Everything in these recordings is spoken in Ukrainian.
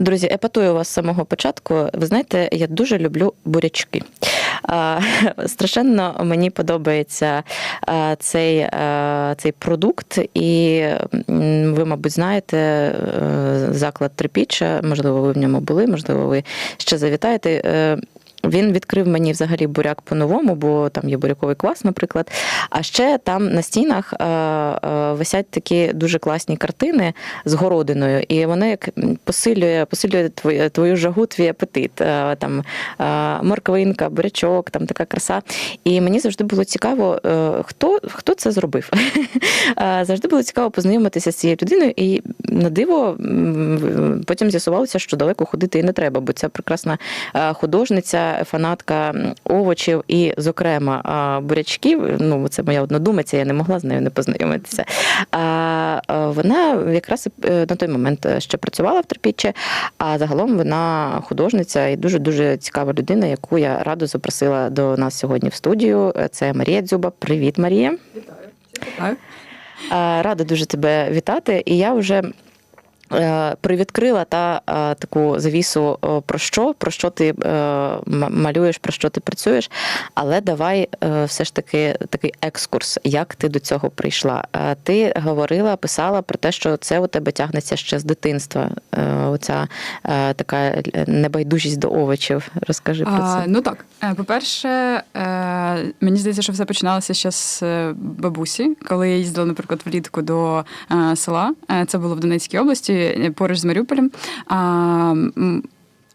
Друзі, епатую вас з самого початку. Ви знаєте, я дуже люблю бурячки. Страшенно мені подобається цей, цей продукт, і ви, мабуть, знаєте е, заклад Трипіча, можливо, ви в ньому були, можливо, ви ще завітаєте. Він відкрив мені взагалі буряк по-новому, бо там є буряковий квас, наприклад. А ще там на стінах е, е, висять такі дуже класні картини з городиною, і воно як посилює, посилює твою, твою жагу, твій апетит. Е, Там морквинка, бурячок, там така краса. І мені завжди було цікаво, хто, хто це зробив. Завжди було цікаво познайомитися з цією людиною, і на диво потім з'ясувалося, що далеко ходити і не треба, бо ця прекрасна е, фанатка овочів і, зокрема, бурячків. Ну, це моя однодумиця, я не могла з нею не познайомитися. А е, вона якраз е, на той момент ще працювала в Трипіччі, а загалом вона художниця і дуже дуже цікава людина, яку я радо запросила до нас сьогодні в студію. Це Марія Дзюба. Привіт, Марія. Е, Рада дуже тебе вітати. І я вже е, привідкрила та е, таку завісу е, про що, про що ти е, малюєш, про що ти працюєш. Але давай е, все ж таки такий екскурс, як ти до цього прийшла. Е, Ти говорила, писала про те, що це у тебе тягнеться ще з дитинства. Е, Оця е, така небайдужість до овочів. Розкажи про А, це. ну так, Е, по-перше, е, мені здається, що все починалося ще з е, бабусі, коли я їздила, наприклад, влітку до е, села. Е, Це було в Донецькій області, е, поруч з Маріуполем. А,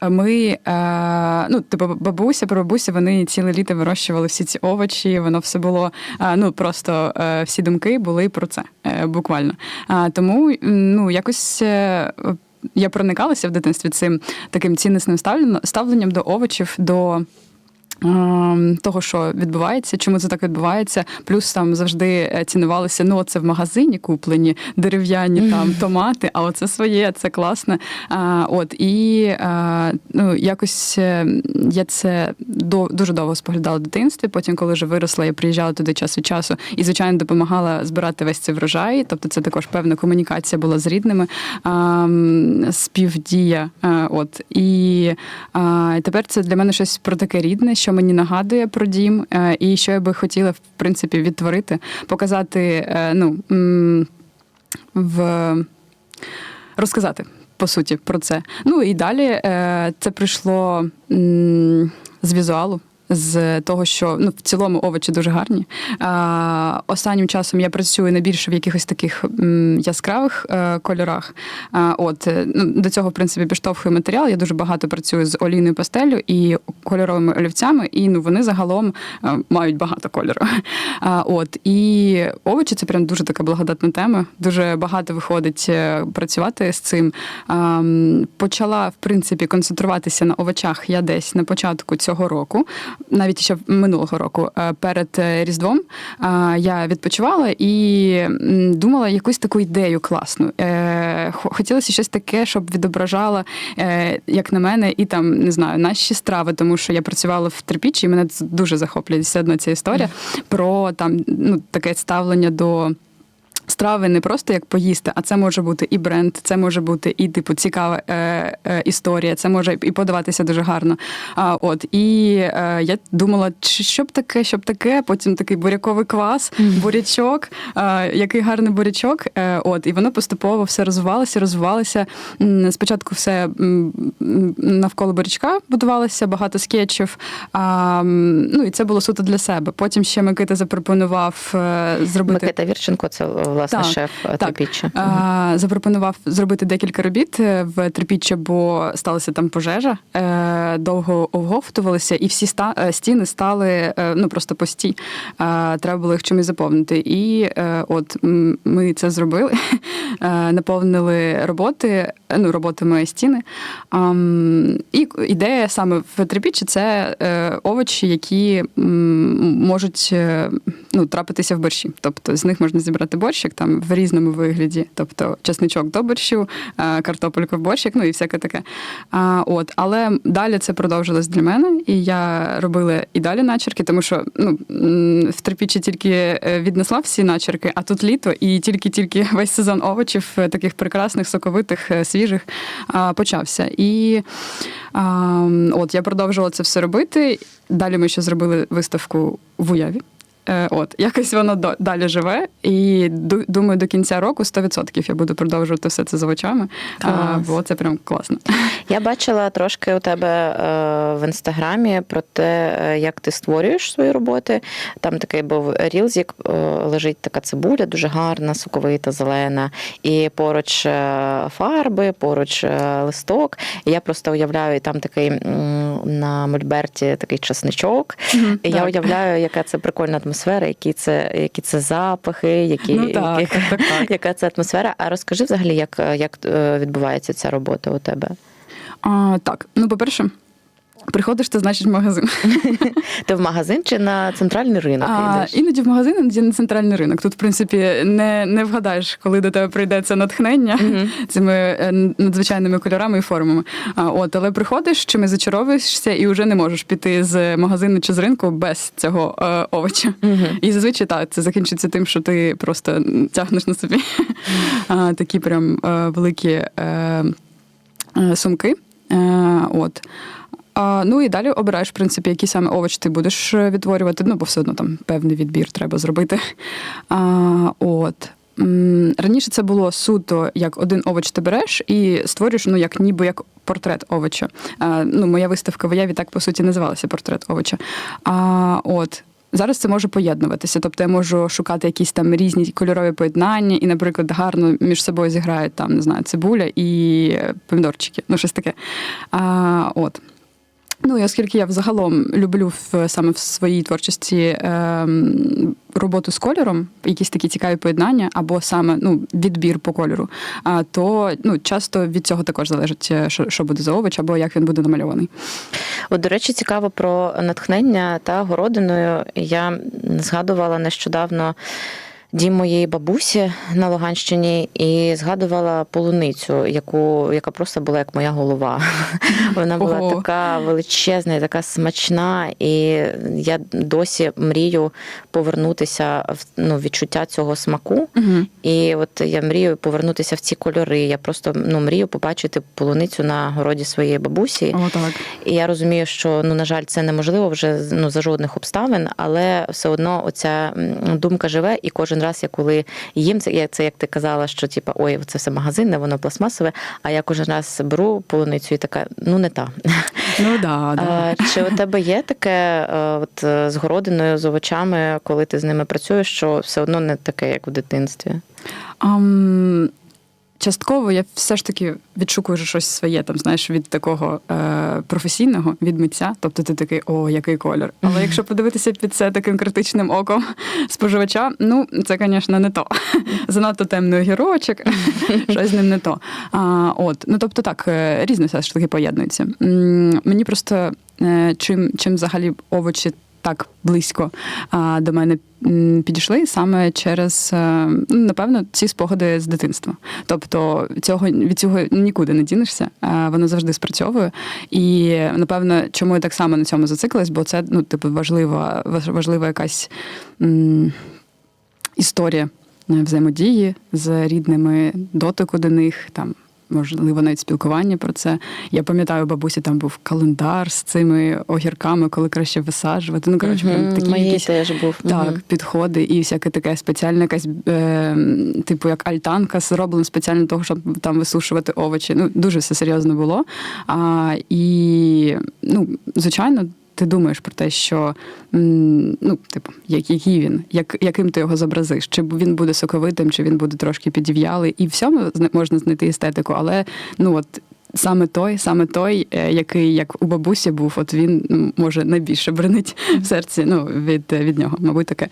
Ми, е, ну, типу, бабуся, прабабуся, вони ціле літо вирощували всі ці овочі. Воно все було е, ну просто всі думки були про це буквально. Тому ну якось. Я проникалася в дитинстві цим таким ціннісним ставленням до овочів, до того, що відбувається, чому це так відбувається. Плюс там завжди е, цінувалося, ну це в магазині куплені дерев'яні там томати, а оце своє, це класне. А, от і а, ну, якось е, я це до, дуже довго споглядала в дитинстві. Потім, коли вже виросла, я приїжджала туди час від часу і, звичайно, допомагала збирати весь цей врожай. Тобто, це також певна комунікація була з рідними, а, співдія. А, от і а, тепер це для мене щось про таке рідне, що мені нагадує про дім, е, і що я би хотіла в принципі відтворити, показати. е, Ну в розказати по суті про це. Ну і далі е, це прийшло з візуалу. З того, що ну в цілому овочі дуже гарні. А, останнім часом я працюю не більше в якихось таких м, яскравих е, кольорах. А, от е, ну до цього, в принципі, підштовхує матеріал. Я дуже багато працюю з олійною пастелю і кольоровими олівцями, і ну вони загалом е, мають багато кольору. А, от і овочі це прям дуже така благодатна тема. Дуже багато виходить е, працювати з цим. А, почала в принципі концентруватися на овочах я десь на початку цього року, навіть ще минулого року, е, перед е, Різдвом. Я відпочивала і думала якусь таку ідею класну. Е, Хотілося щось таке, щоб відображало, е, як на мене, і там не знаю, наші страви, тому що я працювала в Трипічі, і мене дуже захоплює все одно ця історія про там ну таке ставлення до. Страви не просто як поїсти, а це може бути і бренд, це може бути і типу цікава е, е, історія, це може і подаватися дуже гарно. А, от і е, я думала, що б таке, що б таке. Потім такий буряковий квас, бурячок, е, який гарний бурячок. Е, от і воно поступово все розвивалося, розвивалося. Спочатку все навколо бурячка будувалося, багато скетчів. М, ну і це було суто для себе. Потім ще Микита запропонував е, зробити. Микита Вірченко, це власне Так, шеф е, так. Трипіччя. А, запропонував зробити декілька робіт е, в Трипіччя, бо сталася там пожежа. Е, довго оговтувалися, і всі ста, е, стіни стали е, ну просто пусті. Е, треба було їх чимось заповнити. І е, от ми це зробили, е, наповнили роботи, е, ну, роботами стіни. І ідея саме в Трипіччі це е, овочі, які можуть е, ну, трапитися в борщі. Тобто з них можна зібрати борщ. Борщик там в різному вигляді, тобто чесничок до борщу, е, картопелька в борщик, ну і всяке таке. А, от, але далі це продовжилось для мене, і я робила і далі начерки, тому що ну, в трипічі тільки е, віднесла всі начерки, а тут літо, і тільки-тільки весь сезон овочів, е, таких прекрасних, соковитих, свіжих, почався. І а, от я продовжувала це все робити. Далі ми ще зробили виставку в уяві. Е, От, якось воно далі живе, і думаю, до кінця року 100% я буду продовжувати все це з овочами, а, бо це прям класно. Я бачила трошки у тебе е, в інстаграмі про те, е, як ти створюєш свої роботи. Там такий був рілз, як лежить така цибуля, дуже гарна, соковита, зелена, і поруч фарби, поруч листок. І я просто уявляю, і там такий на мольберті такий часничок. І я уявляю, яка це прикольна атмосфера, які це, які це запахи, які, Ну так, які- так, так, так. яка це атмосфера. А розкажи взагалі, як, як е, відбувається ця робота у тебе? А, так, ну, по-перше, приходиш, ти значить в магазин. Ти в магазин чи на центральний ринок А, йдеш? іноді в магазин, іноді на центральний ринок. Тут, в принципі, не, не вгадаєш, коли до тебе прийде це натхнення Мгм. цими е, надзвичайними кольорами і формами. А, от, але приходиш, чимось зачаровуєшся і вже не можеш піти з магазину чи з ринку без цього е, овоча. Мгм. І зазвичай так, це закінчиться тим, що ти просто тягнеш на собі а, такі прям е, великі е, е, сумки. Е, От. Ну і далі обираєш, в принципі, який саме овоч ти будеш е, відтворювати. Ну, бо все одно там певний відбір треба зробити. А, от. Раніше це було суто, як один овоч ти береш і створюєш, ну, як ніби як портрет овоча. А, ну, моя виставка в уяві так, по суті, називалася портрет овоча. А, от. Зараз це може поєднуватися. Тобто я можу шукати якісь там різні кольорові поєднання, і, наприклад, гарно між собою зіграють там, не знаю, цибуля і помідорчики, ну щось таке. А, от. Ну, і оскільки я взагалом люблю в, саме в своїй творчості ем, роботу з кольором, якісь такі цікаві поєднання, або саме ну, відбір по кольору, а, то ну, часто від цього також залежить, е, що, що буде за овоч, або як він буде намальований. От, до речі, цікаво про натхнення та городиною. Я згадувала нещодавно дім моєї бабусі на Луганщині і згадувала полуницю, яку, яка просто була як моя голова. Вона була Ого. така величезна, і така смачна, і я досі мрію повернутися в ну, відчуття цього смаку. Угу. І от я мрію повернутися в ці кольори. Я просто ну, мрію побачити полуницю на городі своєї бабусі. О, так. І я розумію, що ну на жаль, це неможливо вже ну за жодних обставин, але все одно оця думка живе, і кожен раз, я коли їм це, як це як ти казала, що типа ой, це все магазинне, воно пластмасове. А я кожен раз беру полуницю і така, ну не та. Ну да, да. А, Чи у тебе є таке е, от з городиною, з овочами, коли ти з ними працюєш, що все одно не таке, як в дитинстві? Ам, частково я все ж таки відшукую щось своє, там, знаєш, від такого е, професійного, від митця. Тобто ти такий, о, який колір. Але якщо подивитися під це таким критичним оком споживача, ну це, звісно, не то. Занадто темний огірочок, щось з ним не то. А, от, ну тобто так, е, різне все ж таки поєднується. Мені просто е, чим, чим взагалі овочі так близько до мене підійшли саме через е, ну, напевно ці спогади з дитинства. Тобто цього від цього нікуди не дінешся, а, воно завжди спрацьовує. І напевно, чому я так само на цьому зациклилась, бо це ну, типу, важлива, важ- важлива якась м, історія е, взаємодії з рідними, дотику до них там. Можливо, навіть спілкування про це. Я пам'ятаю, у бабусі там був календар з цими огірками, коли краще висаджувати. Ну, коротше, прям Мгм, такі Моєї якісь теж був. так, Мгм. підходи і всяке таке спеціальне якась, е, типу, як альтанка, зроблена спеціально для того, щоб там висушувати овочі. Ну, дуже все серйозно було. А, і, ну, звичайно. Ти думаєш про те, що ну, типу, як, який він, як, яким ти його зобразиш, чи він буде соковитим, чи він буде трошки підів'ялий. І в цьому можна знайти естетику, але ну от саме той, саме той, е, який як у бабусі був, от він може найбільше бренить в серці. Ну, від, від нього, мабуть, таке.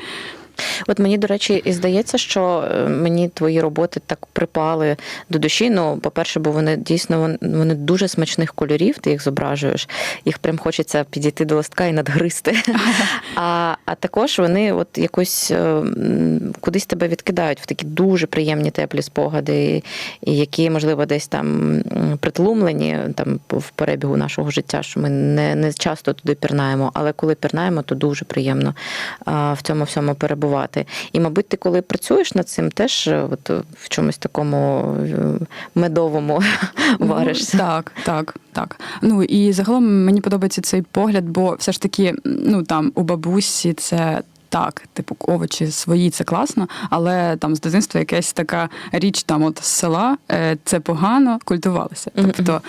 От мені, до речі, і здається, що е, мені твої роботи так припали до душі. Ну, по-перше, бо вони дійсно вони дуже смачних кольорів, ти їх зображуєш. Їх прям хочеться підійти до листка і надгризти. А, а також вони от якось е, кудись тебе відкидають в такі дуже приємні теплі спогади, які, можливо, десь там притлумлені там в перебігу нашого життя, що ми не, не часто туди пірнаємо, але коли пірнаємо, то дуже приємно в цьому всьому перебувати. І, мабуть, ти коли працюєш над цим, теж е, от, е, в чомусь такому медовому медовому варишся. Ну, так, так, так. Ну і загалом мені подобається цей погляд, бо все ж таки, ну там у бабусі це. Так, типу, овочі свої це класно, але там з дитинства якась така річ там от з села е, це погано культувалося. Тобто,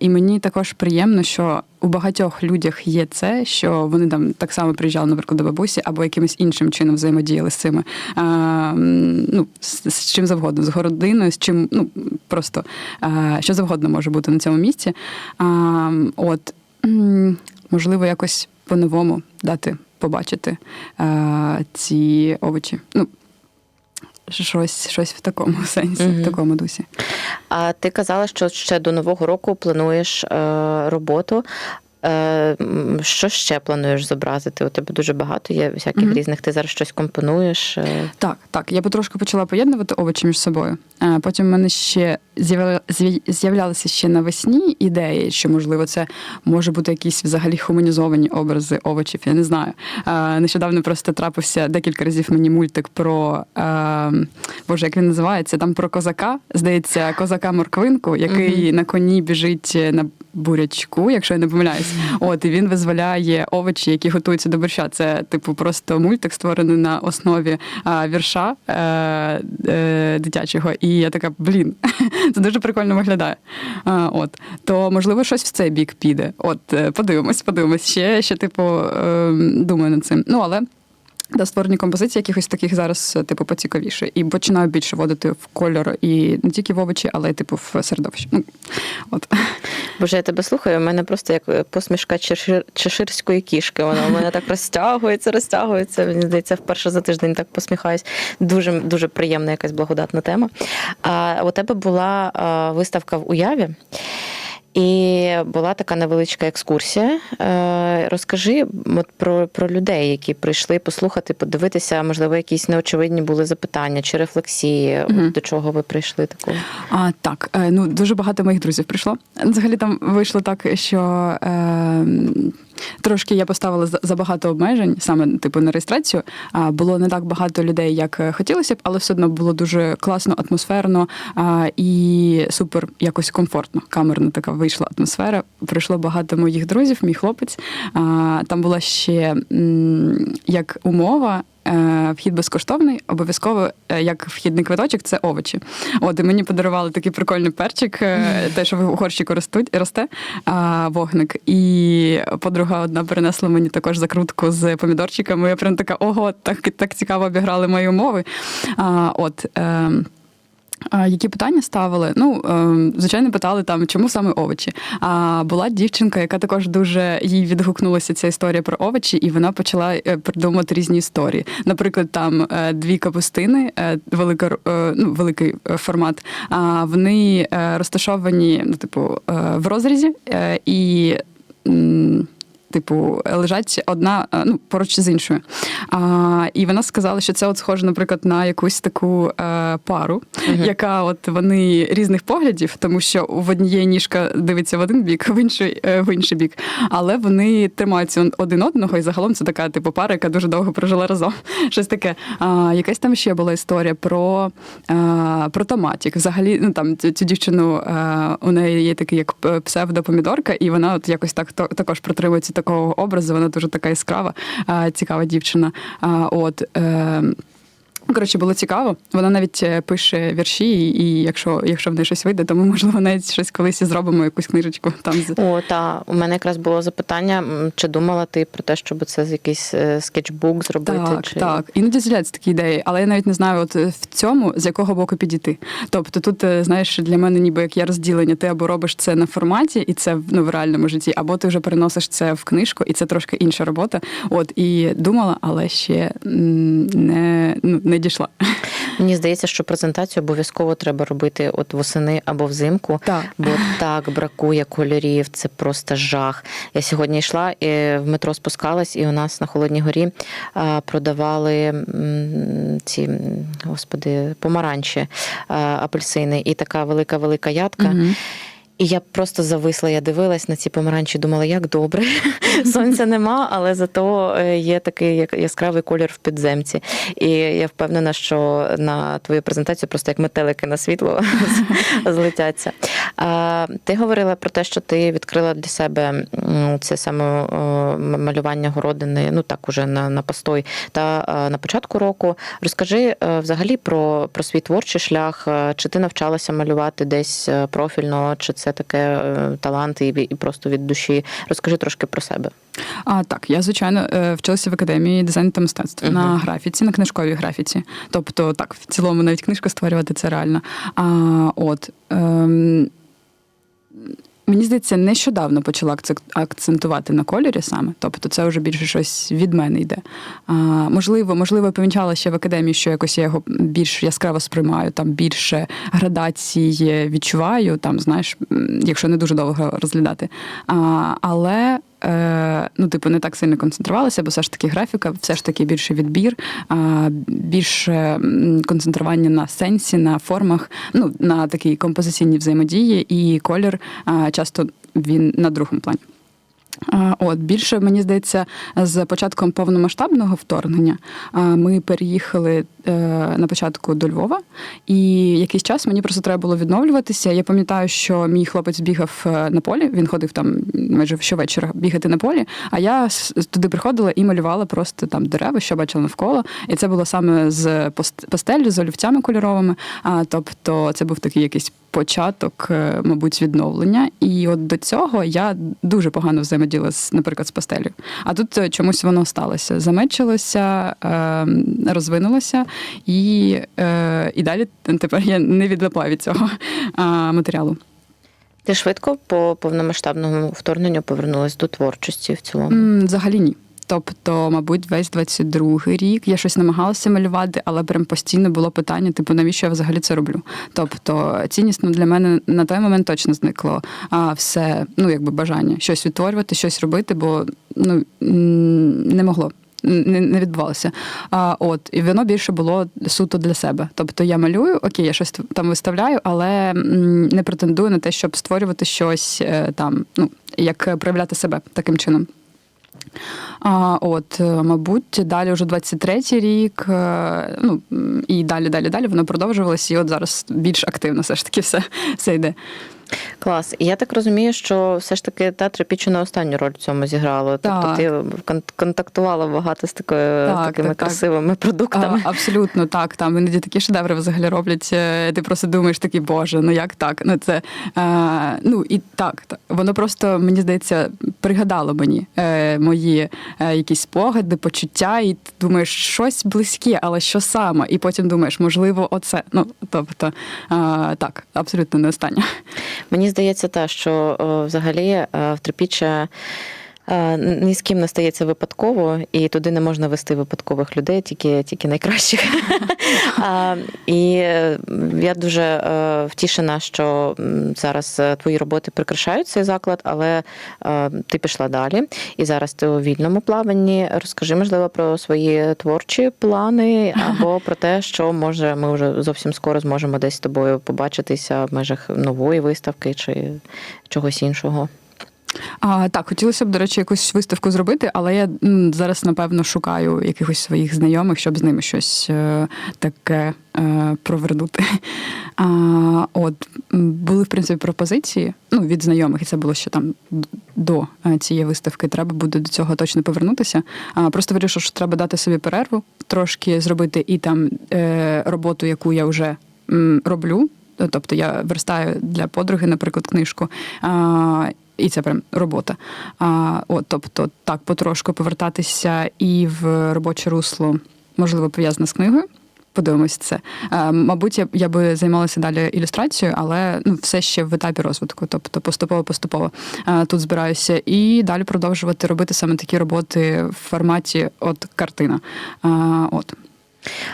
і мені також приємно, що у багатьох людях є це, що вони там так само приїжджали, наприклад, до бабусі, або якимось іншим чином взаємодіяли з цими м, ну, з, з чим завгодно, з городиною, з чим ну просто е, що завгодно може бути на цьому місці. А, от можливо, якось по-новому дати побачити е, ці овочі. Ну, щось, щось в такому сенсі, Мгм. в такому дусі. А ти казала, що ще до Нового року плануєш е, роботу. Е, що ще плануєш зобразити? У тебе дуже багато є всяких Мгм. різних. Ти зараз щось компонуєш. е. Так, так. Я потрошку почала поєднувати овочі між собою. Е, Потім в мене ще з'явля- з'являлися ще навесні ідеї, що можливо це може бути якісь взагалі хуманізовані образи овочів. Я не знаю. Нещодавно просто трапився декілька разів мені мультик про боже, як він називається? Там про козака. Здається, козака морквинку, який на коні біжить на бурячку, якщо я не помиляюсь. От і він визволяє овочі, які готуються до борща. Це типу просто мультик створений на основі а, вірша е, е, дитячого. І я така, блін, це дуже прикольно виглядає. А, от то можливо щось в цей бік піде. От е, подивимось, подивимось. Ще ще типу е, думаю над цим. Ну але. До створення композицій якихось таких зараз, е, типу, поцікавіше. І починаю більше водити в кольор і не тільки в овочі, але й типу в середовище. Ну, от. Боже, я тебе слухаю. У мене просто як е, посмішка чешир, чеширської кішки. Вона у мене так розтягується, розтягується. Мені здається, вперше за тиждень так посміхаюсь. Дуже дуже приємна якась благодатна тема. А у тебе була виставка в уяві. І була така невеличка екскурсія. Е, Розкажи от про, про людей, які прийшли послухати, подивитися, можливо, якісь неочевидні були запитання чи рефлексії, от до чого ви прийшли такого. А, так, е, ну дуже багато моїх друзів прийшло. Взагалі там вийшло так, що е, трошки я поставила за- забагато обмежень, саме типу на реєстрацію. Було не так багато людей, як е, хотілося б, але все одно було дуже класно, атмосферно і супер якось комфортно. Камерна така вийшла атмосфера. Прийшло багато моїх друзів, мій хлопець. Там була ще як умова. е, Вхід безкоштовний, обов'язково е, як вхідний квиточок це овочі. От і мені подарували такий прикольний перчик, е, те, що в горщику ростуть, росте вогник. І подруга одна принесла мені також закрутку з помідорчиками. Я прям така, ого, так, так цікаво обіграли мої умови. От, е, а, Які питання ставили? Ну, е, звичайно, питали там, чому саме овочі. А була дівчинка, яка також дуже їй відгукнулася ця історія про овочі, і вона почала е, придумувати різні історії. Наприклад, там е, дві капустини, е, велика, ну, великий формат. Вони розташовані, ну, типу, в розрізі і. Типу, лежать одна е, ну, поруч з іншою. А, і вона сказала, що це от схоже, наприклад, на якусь таку е, пару, Мгм. яка от вони різних поглядів, тому що в однієї ніжка дивиться в один бік, в інший, е, в інший бік. Але вони тримаються один одного, і загалом це така типу пара, яка дуже довго прожила разом. Щось таке. А, якась там ще була історія про, а, про томатик. Взагалі, ну там цю, цю дівчину а, у неї є такий як псевдопомідорка, і вона от якось так то, також протримується такого образу. Вона дуже така яскрава, цікава дівчина. От. Ну, Коротше, було цікаво. Вона навіть е, пише вірші, і, якщо, якщо в неї щось вийде, то ми, можливо, навіть щось колись і зробимо, якусь книжечку там. О, та у мене якраз було запитання, чи думала ти про те, щоб це з якийсь е, скетчбук зробити? Так, чи... так. Іноді з'являються такі ідеї, але я навіть не знаю, от е, в цьому з якого боку підійти. Тобто, тут, знаєш, для мене ніби як є розділення. Ти або робиш це на форматі, і це ну, в реальному житті, або ти вже переносиш це в книжку, і це трошки інша робота. От і думала, але ще не, ну, не дійшла. Мені здається, що презентацію обов'язково треба робити от восени або взимку. Так. Бо так бракує кольорів, це просто жах. Я сьогодні йшла і в метро спускалась, і у нас на Холодній горі продавали ці, господи, помаранчі, апельсини, і така велика велика ядка. Мгм. І я просто зависла, я дивилась на ці помаранчі, думала, як добре. Сонця нема, але зато е, є такий яскравий колір в підземці. І я впевнена, що на твою презентацію просто як метелики на світло злетяться. А, Ти говорила про те, що ти відкрила для себе це саме е, малювання городини, ну так уже на, на постой. Та е, на початку року розкажи взагалі про, про свій творчий шлях. Чи ти навчалася малювати десь профільно, чи це таке е, талант і, і просто від душі? Розкажи трошки про себе. А так, я звичайно е, вчилася в академії дизайну та мистецтв Мгм. на графіці, на книжковій графіці. Тобто, так, в цілому навіть книжку створювати це реально. А от ем, мені здається, нещодавно почала акцентувати на кольорі саме. Тобто, це вже більше щось від мене йде. А, можливо, можливо, я помічала ще в академії, що якось я його більш яскраво сприймаю, там більше градації відчуваю, там, знаєш, якщо не дуже довго розглядати. А, але е, ну, типу, не так сильно концентрувалася, бо все ж таки графіка, все ж таки більше відбір, більше концентрування на сенсі, на формах, ну, на такій композиційній взаємодії, і колір часто він на другому плані. От більше мені здається, з початком повномасштабного вторгнення ми переїхали е, на початку до Львова, і якийсь час мені просто треба було відновлюватися. Я пам'ятаю, що мій хлопець бігав е, на полі. Він ходив там майже щовечора бігати на полі. А я туди приходила і малювала просто там дерева, що бачила навколо. І це було саме з пастелью, з олівцями кольоровими. А, тобто, це був такий якийсь початок, е, мабуть, відновлення. І от до цього я дуже погано взаємодіяла з, наприклад, з пастелью. А тут е, чомусь воно сталося. Замечилося, е, розвинулося, і, і далі тепер я не відлипла від цього матеріалу. Ти швидко по повномасштабному вторгненню повернулась до творчості в цілому? Взагалі ні. Тобто, мабуть, весь 22-й рік я щось намагалася малювати, але прям постійно було питання: типу, навіщо я взагалі це роблю? Тобто, ціннісно для мене на той момент точно зникло а, все, ну якби бажання щось відтворювати, щось робити, бо ну не могло. Не, не відбувалося. А, от, і воно більше було суто для себе. Тобто я малюю, окей, я щось там виставляю, але не претендую на те, щоб створювати щось е, там, ну, як проявляти себе таким чином. А, от, е, мабуть, далі вже 23-й рік, е, ну і далі, далі, далі воно продовжувалося, і от зараз більш активно все ж таки все, все йде. Клас. І я так розумію, що все ж таки театр Пічу не останню роль в цьому зіграло. Тобто Так. ти кон- контактувала багато з такою, Так, такими так, так. красивими продуктами. А, абсолютно так. Там іноді такі шедеври взагалі роблять. е, Ти просто думаєш такий, боже, ну як так? Ну це е, ну і так, так. Воно просто мені здається пригадало мені е, мої е, якісь спогади, почуття, і ти думаєш, щось близьке, але що саме? І потім думаєш, можливо, оце. Ну тобто е, так, абсолютно не останнє. Мені здається, те, що взагалі е, в Трипіччя е, ні з ким не стається випадково, і туди не можна вести випадкових людей, тільки, тільки найкращих. І е, я дуже е, втішена, що зараз е, твої роботи прикрашають цей заклад, але е, ти пішла далі. І зараз ти у вільному плаванні. Розкажи, можливо, про свої творчі плани або про те, що може ми вже зовсім скоро зможемо десь з тобою побачитися в межах нової виставки чи чогось іншого. А, так, хотілося б, до речі, якусь виставку зробити, але я зараз, напевно, шукаю якихось своїх знайомих, щоб з ними щось е, таке е, провернути. А, от, були, в принципі, пропозиції ну, від знайомих, і це було ще там до е, цієї виставки. Треба буде до цього точно повернутися. А просто вирішив, що треба дати собі перерву, трошки зробити і там е, роботу, яку я вже м, роблю. Тобто я верстаю для подруги, наприклад, книжку. А, і це прям робота. А, от, тобто, так, потрошку повертатися і в робоче русло, можливо, пов'язане з книгою. Подивимось це. А, мабуть, я, я би займалася далі ілюстрацією, але ну, все ще в етапі розвитку, тобто поступово-поступово тут збираюся і далі продовжувати робити саме такі роботи в форматі от картина. А, от.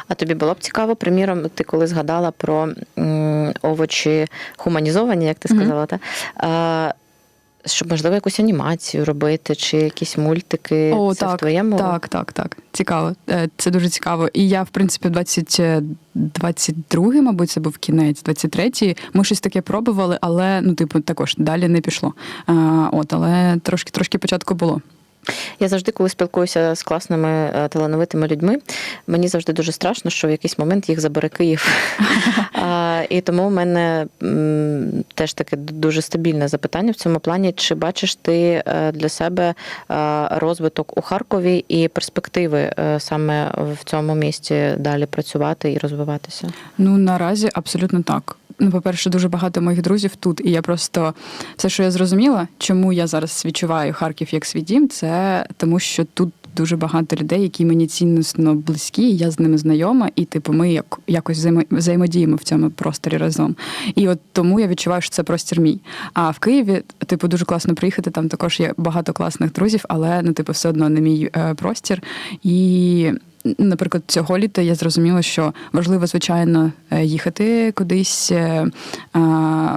А тобі було б цікаво, приміром, ти коли згадала про м, овочі хуманізовані, як ти сказала, та? Щоб, можливо, якусь анімацію робити, чи якісь мультики. О, це в так, твоєму Так, так, так. Цікаво. Е, Це дуже цікаво. І я, в принципі, в 20, 22, мабуть, це був кінець, 23-й. Ми щось таке пробували, але ну, типу, також далі не пішло. А, от, але трошки, трошки початку було. Я завжди, коли спілкуюся з класними е, талановитими людьми, мені завжди дуже страшно, що в якийсь момент їх забере Київ. А, І тому в мене теж таке дуже стабільне запитання в цьому плані. Чи бачиш ти е, для себе е, розвиток у Харкові і перспективи саме в цьому місті далі працювати і розвиватися? Ну, наразі абсолютно так. Ну, по-перше, дуже багато моїх друзів тут, і я просто все, що я зрозуміла, чому я зараз відчуваю Харків як свій дім, це тому, що тут дуже багато людей, які мені ціннісно близькі, я з ними знайома, і типу, ми як якось взаємо- взаємодіємо в цьому просторі разом. І от тому я відчуваю, що це простір мій. А в Києві, типу, дуже класно приїхати. Там також є багато класних друзів, але ну, типу, все одно не мій е, простір. І Наприклад, цього літа я зрозуміла, що важливо, звичайно, е, їхати кудись, е,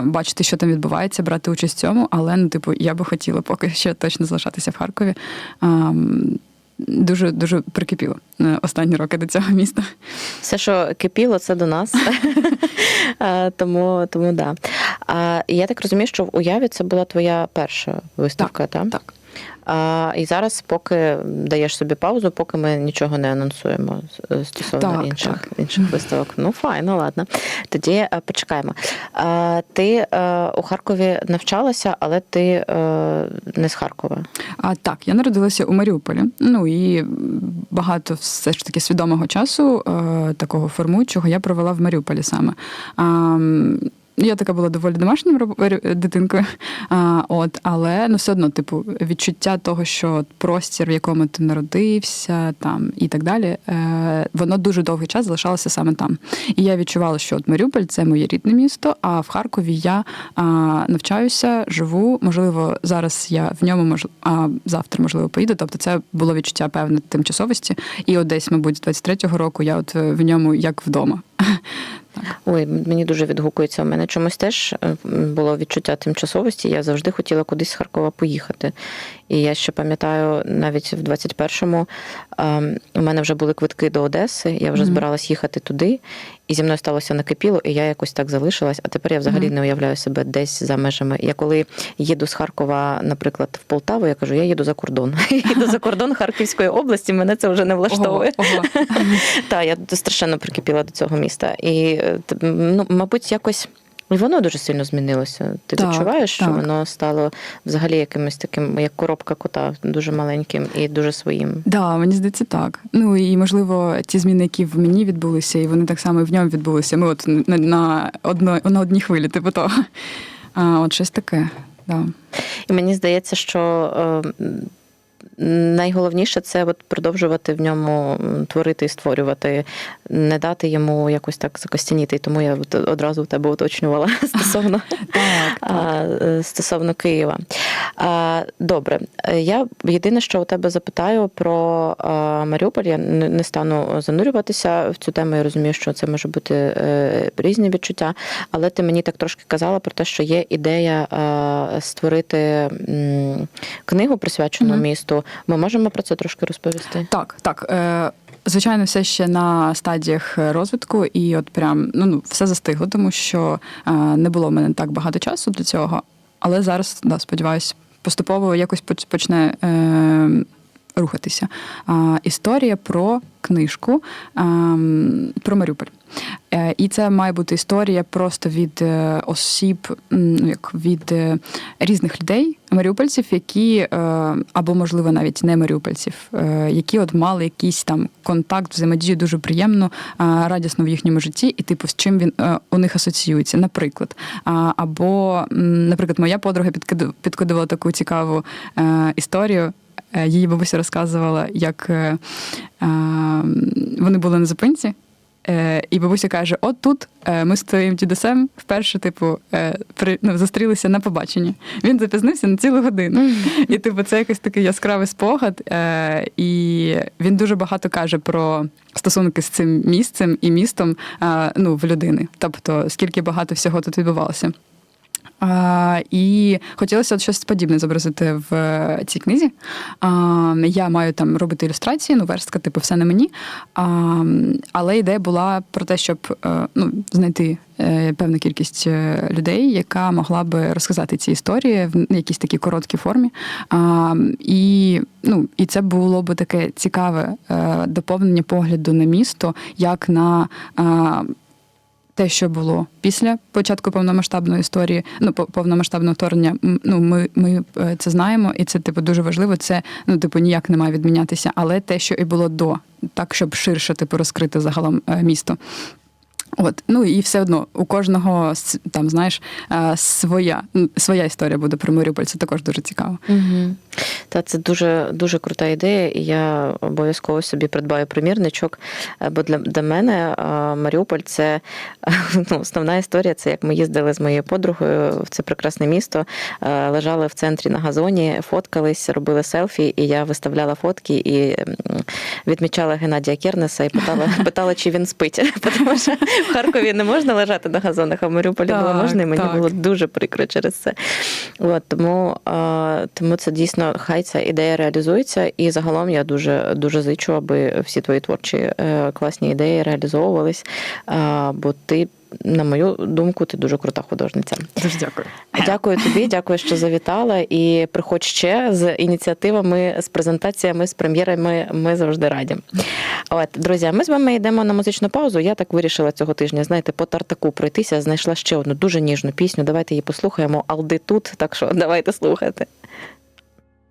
бачити, що там відбувається, брати участь в цьому, але ну, типу, я би хотіла поки що точно залишатися в Харкові. Дуже дуже прикипіло е, останні роки до цього міста. Все, що кипіло, це до нас. Тому, тому да. А я так розумію, що в уяві це була твоя перша виставка, так? Так. А, і зараз, поки даєш собі паузу, поки ми нічого не анонсуємо е, стосовно Так, інших, так. інших виставок. Ну, файно, ладно. Тоді е, почекаємо. А, ти е, у Харкові навчалася, але ти е, не з Харкова. А так, я народилася у Маріуполі. Ну і багато все ж таки свідомого часу е, такого формуючого я провела в Маріуполі саме. А, я така була доволі домашньою роб- дитинкою, а, от, але ну, все одно, типу, відчуття того, що простір, в якому ти народився, там і так далі, е, воно дуже довгий час залишалося саме там. І я відчувала, що от Маріуполь це моє рідне місто, а в Харкові я а, навчаюся, живу. Можливо, зараз я в ньому мож... а завтра, можливо, поїду. Тобто, це було відчуття певне тимчасовості. І от десь, мабуть, з 23-го року я от е, в ньому як вдома. Ой, мені дуже відгукується. У мене чомусь теж е, було відчуття тимчасовості. Я завжди хотіла кудись з Харкова поїхати. І я ще пам'ятаю, навіть в 21-му ем, у мене вже були квитки до Одеси, я вже Мгм. збиралась їхати туди, і зі мною сталося накипіло, і я якось так залишилась. А тепер я взагалі Мгм. не уявляю себе десь за межами. Я коли їду з Харкова, наприклад, в Полтаву, я кажу, я їду за кордон. Їду за кордон Харківської області, мене це вже не влаштовує. Так, я страшенно прикипіла до цього міста. І, е, ну, мабуть, якось. Воно дуже сильно змінилося. Ти Так, відчуваєш, що так. воно стало взагалі якимось таким, як коробка кота, дуже маленьким і дуже своїм. Да, мені здається, так. Ну і можливо, ті зміни, які в мені відбулися, і вони так само і в ньому відбулися. Ми от на, на, одно, на одній хвилі, типу того. А, от щось таке. Да. І мені здається, що е, найголовніше це от продовжувати в ньому творити і створювати, не дати йому якось так закостяніти. Тому я одразу в тебе уточнювала стосовно е, стосовно Києва. А, Добре, Е, я єдине, що у тебе запитаю про а, Маріуполь. Я не не стану занурюватися в цю тему. Я розумію, що це може бути е, різні відчуття, але ти мені так трошки казала про те, що є ідея створити м, книгу присвячену Мгм. місту. Ми можемо про це трошки розповісти? Так, так. Е, звичайно, все ще на стадіях розвитку, і от прям ну, ну все застигло, тому що е, не було в мене так багато часу для цього. Але зараз, да, сподіваюся, поступово якось поч- почне е, рухатися. А, Історія про книжку ем, про Маріуполь. Е, І це має бути історія просто від е, осіб, як від е, різних людей, маріупольців, які або, можливо, навіть не маріупольців, які от мали якийсь там контакт, взаємодію дуже приємно, радісно в їхньому житті, і типу з чим він у них асоціюється. Наприклад, або, наприклад, моя подруга підкиду- підкидувала таку цікаву історію. Е, Її бабуся розказувала, як е, е, вони були на зупинці. І бабуся каже: от тут ми з твоїм дідусем вперше, типу, при, ну, зустрілися на побаченні. Він запізнився на цілу годину. І, типу, це якийсь такий яскравий спогад. І він дуже багато каже про стосунки з цим місцем і містом ну, в людини. Тобто, скільки багато всього тут відбувалося. А, і хотілося от щось подібне зобразити в е, цій книзі. А, я маю там робити ілюстрації, ну, верстка, типу, все на мені. А, але ідея була про те, щоб е, ну, знайти е, певну кількість людей, яка могла би розказати ці історії в якійсь такій короткій формі. А, і, ну, і це було би таке цікаве доповнення погляду на місто, як на. Те, що було після початку повномасштабної історії, ну по- повномасштабного вторгнення, ну ми, ми е, це знаємо, і це типу дуже важливо. Це ну типу ніяк не має відмінятися, але те, що і було до, так щоб ширше типу розкрити загалом е, місто. От, ну і все одно у кожного там, знаєш, е, своя, своя історія буде про Маріуполь. Це також дуже цікаво. Угу. Та це дуже дуже крута ідея, і я обов'язково собі придбаю примірничок. е, Бо для, для мене е, Маріуполь це ну, основна історія. Це як ми їздили з моєю подругою в це прекрасне місто, лежали в центрі на газоні, фоткались, робили селфі, і я виставляла фотки і відмічала Геннадія Кернеса і питала, питала, чи він спить. Тому що в Харкові не можна лежати на газонах, а в Маріуполі було можна, і мені так. було дуже прикро через це. От, тому, а, тому це дійсно хай ця ідея реалізується. І загалом я дуже дуже зичу, аби всі твої творчі е, класні ідеї реалізовувались. А, бо ти, на мою думку, ти дуже крута художниця. Дуже дякую. Дякую тобі, дякую, що завітала. І приходь ще з ініціативами, з презентаціями, з прем'єрами. Ми завжди раді. От, друзі, ми з вами йдемо на музичну паузу. Я так вирішила цього тижня, знаєте, по тартаку пройтися. Знайшла ще одну дуже ніжну пісню. Давайте її послухаємо. Алди тут. Так що давайте слухати.